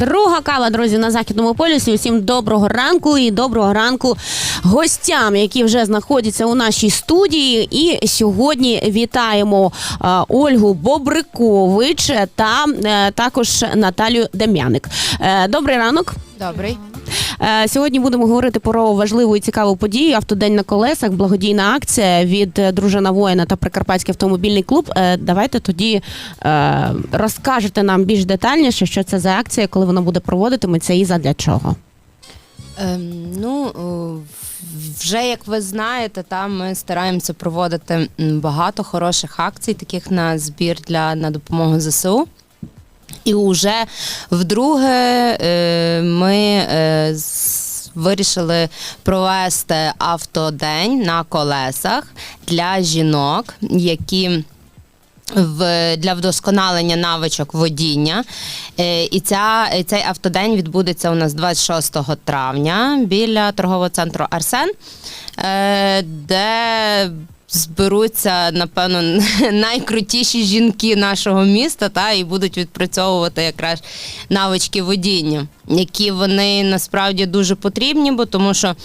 Друга кава, друзі, на західному полюсі. Усім доброго ранку і доброго ранку гостям, які вже знаходяться у нашій студії. І сьогодні вітаємо е, Ольгу Бобрикович та е, також Наталію Дем'яник. Е, добрий ранок. Добрий. Е, Сьогодні будемо говорити про важливу і цікаву подію. Автодень на колесах, благодійна акція від е, дружина воїна та Прикарпатський автомобільний клуб. Е, Давайте тоді розкажете нам більш детальніше, що це за акція, коли вона буде проводитиметься і задля чого. Ем, ну, вже як ви знаєте, там ми стараємося проводити багато хороших акцій, таких на збір для на допомогу ЗСУ. І вже вдруге е, ми е, вирішили провести автодень на колесах для жінок, які в для вдосконалення навичок водіння. Е, І ця цей автодень відбудеться у нас 26 травня біля торгового центру Арсен, де зберуться, напевно, найкрутіші жінки нашого міста, та і будуть відпрацьовувати якраз навички водіння, які вони насправді дуже потрібні, бо тому що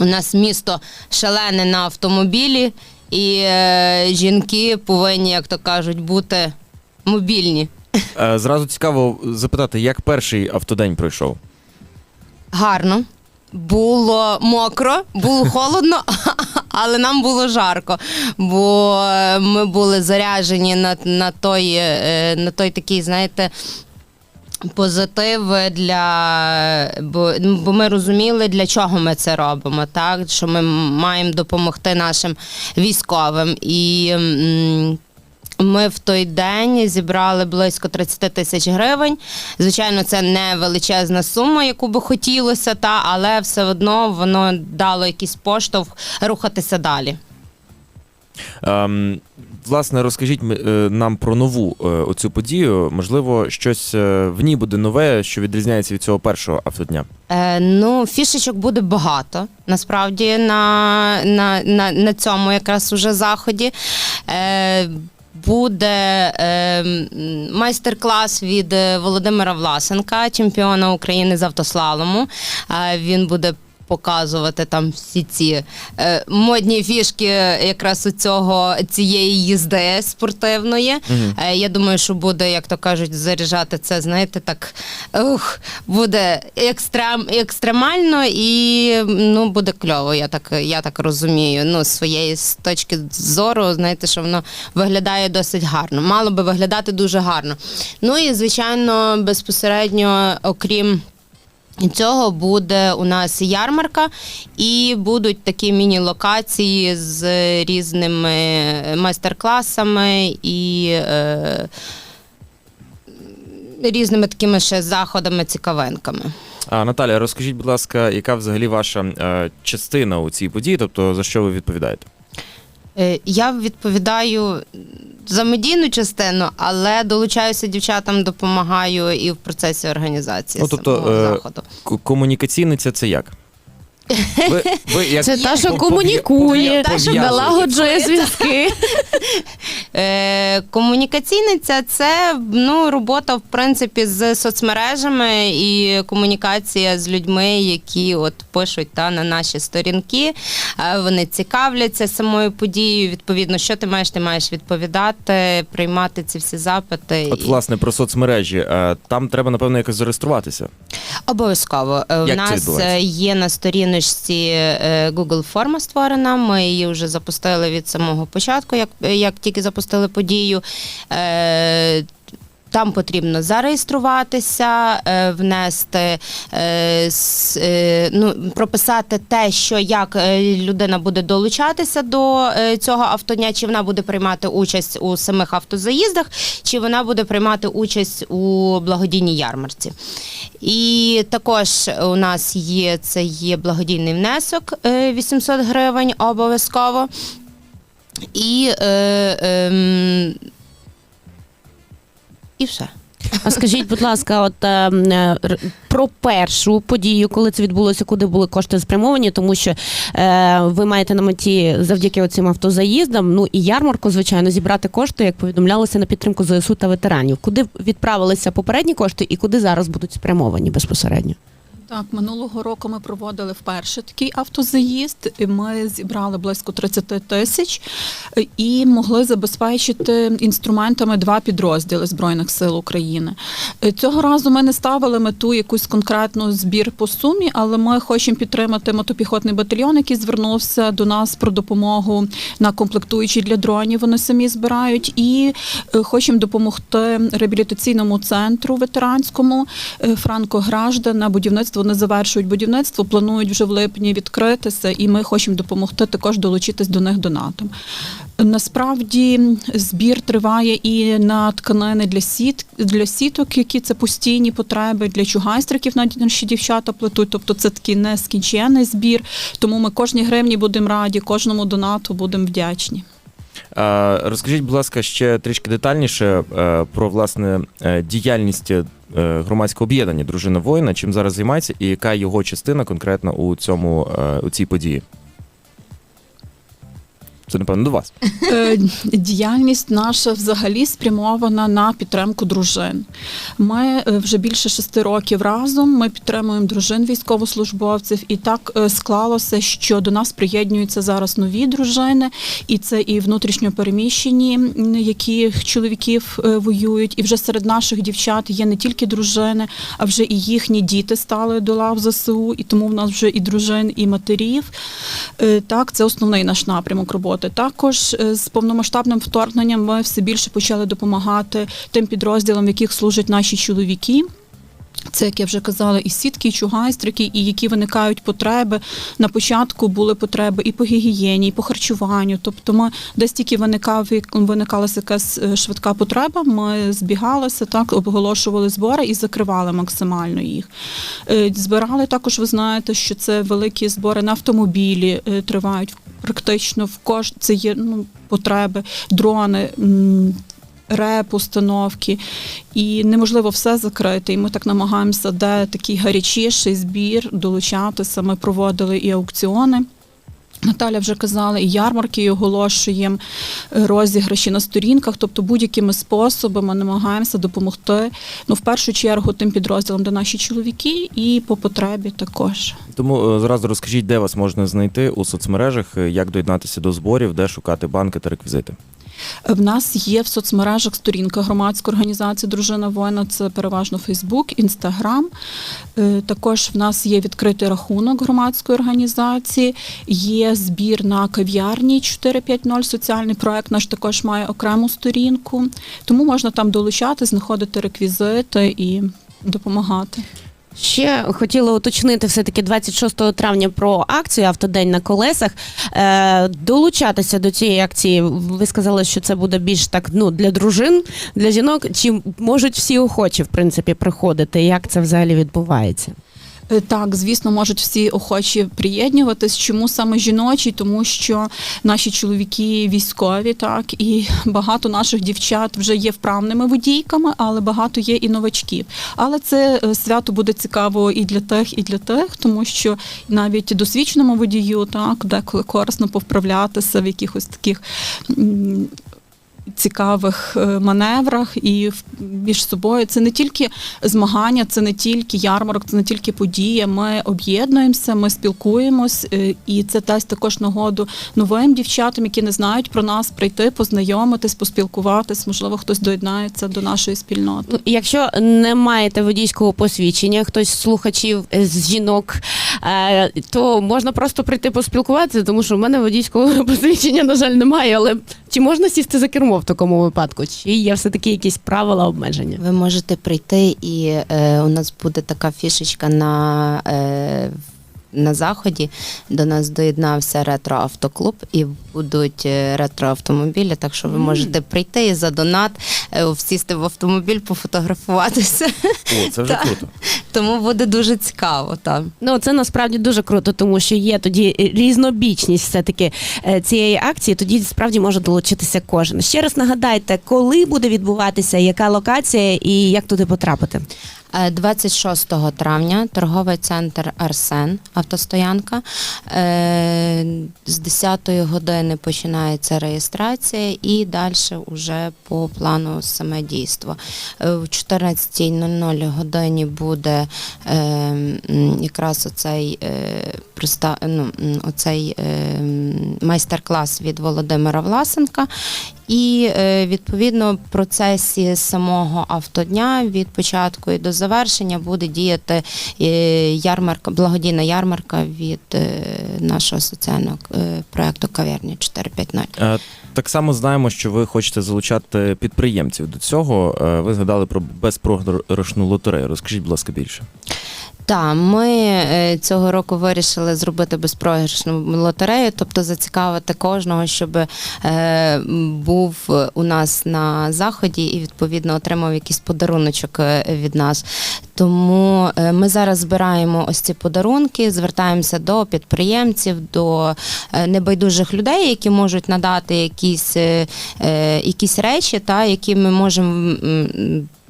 у нас місто шалене на автомобілі, і е, жінки повинні, як то кажуть, бути мобільні. Е, Зразу цікаво запитати, як перший автодень пройшов? Гарно. Було мокро, було холодно, але нам було жарко, бо е, ми були заряжені на, на, той, е, на той такий, знаєте, позитив для бо, ну, бо ми розуміли, для чого ми це робимо, так що ми маємо допомогти нашим військовим. І ми в той день зібрали близько 30 тисяч гривень. Звичайно, це не величезна сума, яку би хотілося, та але все одно воно дало якийсь поштовх рухатися далі. Ем, власне, розкажіть е, нам про нову е, оцю подію. Можливо, щось е, в ній буде нове, що відрізняється від цього першого автодня. Е, ну, фішечок буде багато насправді на, на, на, на цьому якраз уже заході. Е, Буде е, майстер-клас від е, Володимира Власенка, чемпіона України з автослалому. Е, він буде показувати там всі ці е, модні фішки якраз у цього цієї їзди спортивної. Е, я думаю, що буде, як то кажуть, заряджати це, знаєте, так ух, буде екстрем, екстремально і ну, буде кльово, я так, я так розумію. Ну, з своєї з точки зору, знаєте, що воно виглядає досить гарно. Мало би виглядати дуже гарно. Ну і, звичайно, безпосередньо, окрім. Цього буде у нас ярмарка, і будуть такі міні-локації з різними майстер-класами і е, різними такими ще заходами, цікавинками. А Наталя, розкажіть, будь ласка, яка взагалі ваша е, частина у цій події, тобто за що ви відповідаєте? Е, Я відповідаю за медійну частину, але долучаюся дівчатам, допомагаю і в процесі організації Ну, тобто, самого е, заходу. Комунікаційниця це як? Ви, ви як Це та, що комунікує, та, що налагоджує зв'язки. Е, комунікаційниця це ну, робота в принципі з соцмережами і комунікація з людьми, які от пишуть та на наші сторінки. Е, вони цікавляться самою подією. Відповідно, що ти маєш, ти маєш відповідати, приймати ці всі запити. От, І- власне, про соцмережі. Е, Там треба, напевно, якось зареєструватися. Обов'язково. Е, У Як це нас відбувається? е, є на сторіночці е, Google форма створена. Ми її вже запустили від самого початку, як, як тільки запустили подію. Е, Там потрібно зареєструватися, е, внести, е, е, ну, прописати те, що як е, людина буде долучатися до е, цього автодня, чи вона буде приймати участь у самих автозаїздах, чи вона буде приймати участь у благодійній ярмарці. І також у нас є це є благодійний внесок е, 800 гривень обов'язково. І, е, ем, і все. А скажіть, будь ласка, от е, м, е, про першу подію, коли це відбулося, куди були кошти спрямовані, тому що е, ви маєте на меті завдяки цим автозаїздам, ну і ярмарку, звичайно, зібрати кошти, як повідомлялося на підтримку ЗСУ та ветеранів. Куди відправилися попередні кошти і куди зараз будуть спрямовані безпосередньо? Так, минулого року ми проводили вперше такий автозаїзд. Ми зібрали близько 30 тисяч і могли забезпечити інструментами два підрозділи Збройних сил України. Е, Цього разу ми не ставили мету якусь конкретну збір по сумі, але ми хочемо підтримати мотопіхотний батальйон, який звернувся до нас про допомогу на комплектуючі для дронів. Вони самі збирають, і е, хочемо допомогти реабілітаційному центру ветеранському е, Франко Гражда на будівництво. Вони завершують будівництво, планують вже в липні відкритися, і ми хочемо допомогти також долучитись до них донатом. Насправді збір триває і на тканини для сіт для сіток, які це постійні потреби для чугайстриків. навіть наші дівчата плетуть. Тобто це такий нескінченний збір. Тому ми кожній гривні будемо раді, кожному донату будемо вдячні. Розкажіть, будь ласка, ще трішки детальніше е, про власне е, діяльність е, громадського об'єднання Дружина воїна, чим зараз займається, і яка його частина конкретно у цьому у цій події? Це напевно до вас. Е, Діяльність наша взагалі спрямована на підтримку дружин. Ми е, вже більше шести років разом. Ми підтримуємо дружин військовослужбовців, і так е, склалося, що до нас приєднуються зараз нові дружини, і це і внутрішньо переміщені, м, які чоловіків воюють. І вже серед наших дівчат є не тільки дружини, а вже і їхні діти стали до лав ЗСУ, і тому в нас вже і дружин, і матерів. Е, Так, це основний наш напрямок роботи. Також е, з повномасштабним вторгненням ми все більше почали допомагати тим підрозділам, в яких служать наші чоловіки. Це, як я вже казала, і сітки, і чугайстрики, і які виникають потреби. На початку були потреби і по гігієні, і по харчуванню. Тобто, ми десь тільки виникав виникалася якась е, швидка потреба. Ми збігалися, так обголошували збори і закривали максимально їх. Е, Збирали також. Ви знаєте, що це великі збори на автомобілі е, тривають практично в кож... це є ну, потреби, дрони. М, Реп, установки, і неможливо все закрити. І ми так намагаємося, де такий гарячіший збір долучатися. Ми проводили і аукціони. Наталя вже казала, і ярмарки і оголошуємо е, розіграші на сторінках, тобто будь-якими способами намагаємося допомогти. Ну, в першу чергу, тим підрозділам, де наші чоловіки, і по потребі також. Тому е, зразу розкажіть, де вас можна знайти у соцмережах, е, як доєднатися до зборів, де шукати банки та реквізити. В нас є в соцмережах сторінка громадської організації Дружина воїна. Це переважно Фейсбук, Інстаграм. Також в нас є відкритий рахунок громадської організації, є збір на кав'ярні 450. Соціальний проект наш також має окрему сторінку. Тому можна там долучати, знаходити реквізити і допомагати. Ще хотіла уточнити все-таки 26 травня про акцію Автодень на колесах. Е, долучатися до цієї акції. Ви сказали, що це буде більш так ну, для дружин, для жінок. Чи можуть всі охочі, в принципі, приходити? Як це взагалі відбувається? Е, Так, звісно, можуть всі охочі приєднуватись. Чому саме жіночі? Тому що наші чоловіки військові, так і багато наших дівчат вже є вправними водійками, але багато є і новачків. Але це е, свято буде цікаво і для тих, і для тих, тому що навіть досвідченому водію, так деколи корисно повправлятися в якихось таких. Цікавих е, маневрах і між собою це не тільки змагання, це не тільки ярмарок, це не тільки подія. Ми об'єднуємося, ми спілкуємось, е, і це дасть також нагоду новим дівчатам, які не знають про нас, прийти, познайомитись, поспілкуватись. Можливо, хтось доєднається до нашої спільноти. Ну, Якщо не маєте водійського посвідчення, хтось слухачів е, з жінок, то можна просто прийти поспілкуватися, тому що в мене водійського посвідчення, на жаль, немає. Але чи можна сісти за кермо в такому випадку? Чи є все таки якісь правила обмеження? Ви можете прийти, і е, у нас буде така фішечка на, е, на заході. До нас доєднався ретроавтоклуб і будуть е, ретроавтомобілі. Так що ви можете прийти і за донат е, сісти в автомобіль, пофотографуватися. О, це вже круто. Тому буде дуже цікаво там. Ну це насправді дуже круто, тому що є тоді різнобічність все таки цієї акції. Тоді справді може долучитися кожен. Ще раз нагадайте, коли буде відбуватися, яка локація і як туди потрапити. Е, 26 травня торговий центр Арсен, автостоянка. Е, З 10 години починається реєстрація і далі вже по плану саме дійство. Е, В 14.00 годині буде е, якраз оцей, е, ну, оцей е, майстер-клас від Володимира Власенка. І е, відповідно в процесі самого автодня від початку і до завершення буде діяти е, ярмарка, благодійна ярмарка від нашого соціального проекту Кав'ярня 450. Так само знаємо, що ви хочете залучати підприємців до цього. Е, Ви згадали про безпрограшну лотерею. Розкажіть, будь ласка, більше. Так, ми е, цього року вирішили зробити безпрограшну лотерею, тобто зацікавити кожного, щоб е, був у нас на заході і відповідно отримав якийсь подаруночок е, від нас. Тому ми зараз збираємо ось ці подарунки, звертаємося до підприємців, до небайдужих людей, які можуть надати якісь, якісь речі, та які ми можемо.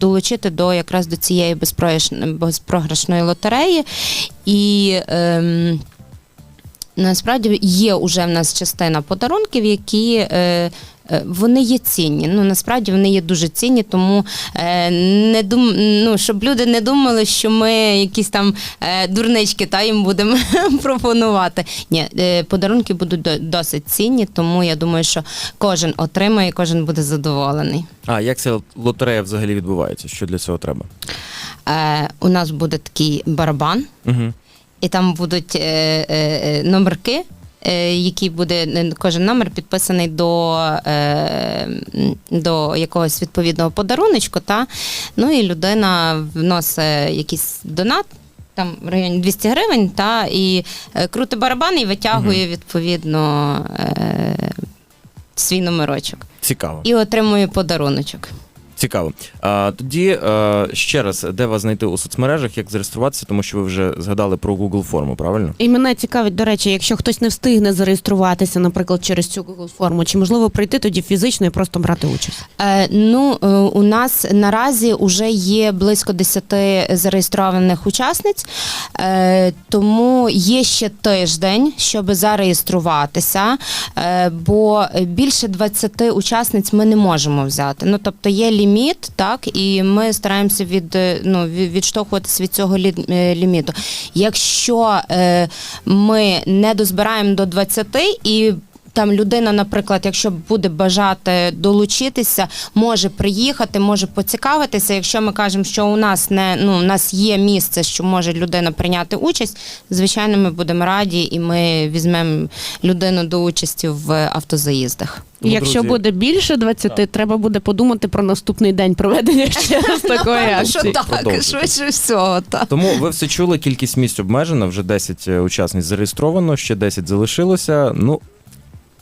Долучити до якраз до цієї безпрограш- безпрограшної лотереї. І ем, насправді є уже в нас частина подарунків, які. Е, вони є цінні. Ну насправді вони є дуже цінні, тому е, не дум, ну, щоб люди не думали, що ми якісь там е, дурнички та їм будемо пропонувати. Ні, е, подарунки будуть до- досить цінні, тому я думаю, що кожен отримає, кожен буде задоволений. А як ця лотерея взагалі відбувається? Що для цього треба? Е, у нас буде такий барабан, Угу. і там будуть е, е, е, номерки. Е, Який буде е, кожен номер підписаний до, е, до якогось відповідного подаруночку, та ну і людина вносить якийсь донат, там в районі 200 гривень, та і е, крути барабан і витягує відповідно е, свій номерочок Цікаво. і отримує подаруночок. Цікаво. А, тоді е, ще раз, де вас знайти у соцмережах, як зареєструватися, тому що ви вже згадали про Google форму, правильно? І мене цікавить, до речі, якщо хтось не встигне зареєструватися, наприклад, через цю Google форму, чи можливо прийти тоді фізично і просто брати участь? Е, ну, е, у нас наразі вже є близько 10 зареєстрованих учасниць, е, тому є ще тиждень, щоб зареєструватися, е, бо більше 20 учасниць ми не можемо взяти. Ну, тобто є ліміт, так, і ми стараємося від, е, ну, від- відштовхуватися від цього е, ліміту. Якщо е, ми не дозбираємо до 20 і там людина, наприклад, якщо буде бажати долучитися, може приїхати, може поцікавитися. Якщо ми кажемо, що у нас не ну у нас є місце, що може людина прийняти участь, звичайно, ми будемо раді, і ми візьмемо людину до участі в автозаїздах. І Ну, якщо друзі, буде більше 20, треба буде подумати про наступний день проведення ще раз такої акції. так, швидше всього, так. Тому ви все чули, кількість місць обмежена, вже 10 учасниць зареєстровано, ще 10 залишилося. Ну,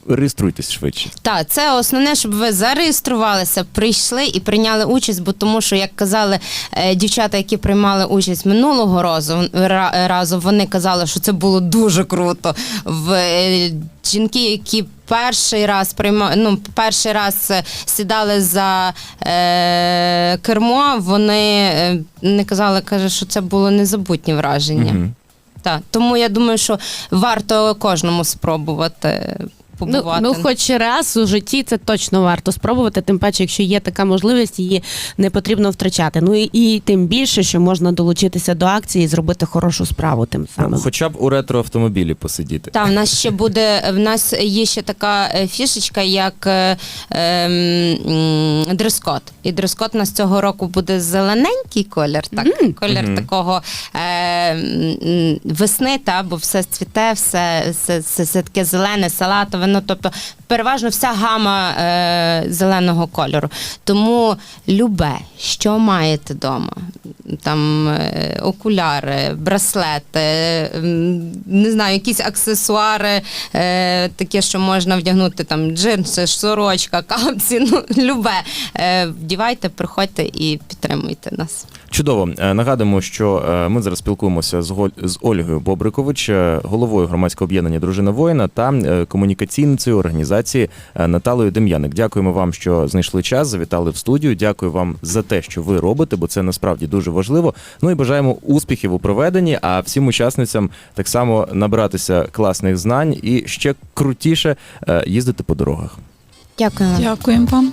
реєструйтесь швидше. Так, це основне, щоб ви зареєструвалися, прийшли і прийняли участь, бо тому що, як казали е, дівчата, які приймали участь минулого разу, ра- разу, вони казали, що це було дуже круто. В е, жінки, які перший раз прийма, ну, перший раз е, сідали за е, кермо, вони е, не казали, каже, що це було незабутнє враження. Мгм. Так, тому я думаю, що варто кожному спробувати побувати. ну, хоч раз у житті це точно варто спробувати, тим паче, якщо є така можливість, її не потрібно втрачати. Ну і, і тим більше, що можна долучитися до акції і зробити хорошу справу тим самим. Хоча б у ретроавтомобілі посидіти. Та, в нас ще буде, в нас є ще така е, фішечка, як е, ем, дрес-код. І дрес-код у нас цього року буде зелененький колір, так? Колір Мгм. такого е, весни, та, бо все цвіте, все, все, все, все таке зелене, салатове. Ну тобто, переважно вся гама е, зеленого кольору. Тому любе, що маєте вдома, там е, окуляри, браслети, м, не знаю, якісь аксесуари, е, таке, що можна вдягнути там джинси, сорочка, капці, ну любе. Е, вдівайте, приходьте і підтримуйте нас. Чудово. Е, Нагадуємо, що е, ми зараз спілкуємося з з Ольгою Бобрикович, е, головою громадського об'єднання Дружина воїна та е, комунікаційницею організації е, Наталою Дем'яник. Дякуємо вам, що знайшли час, завітали в студію. Дякую вам за те, що ви робите, бо це насправді дуже важливо. Ну і бажаємо успіхів у проведенні. А всім учасницям так само набратися класних знань і ще крутіше е, їздити по дорогах. Дякую вам. Дякуємо вам.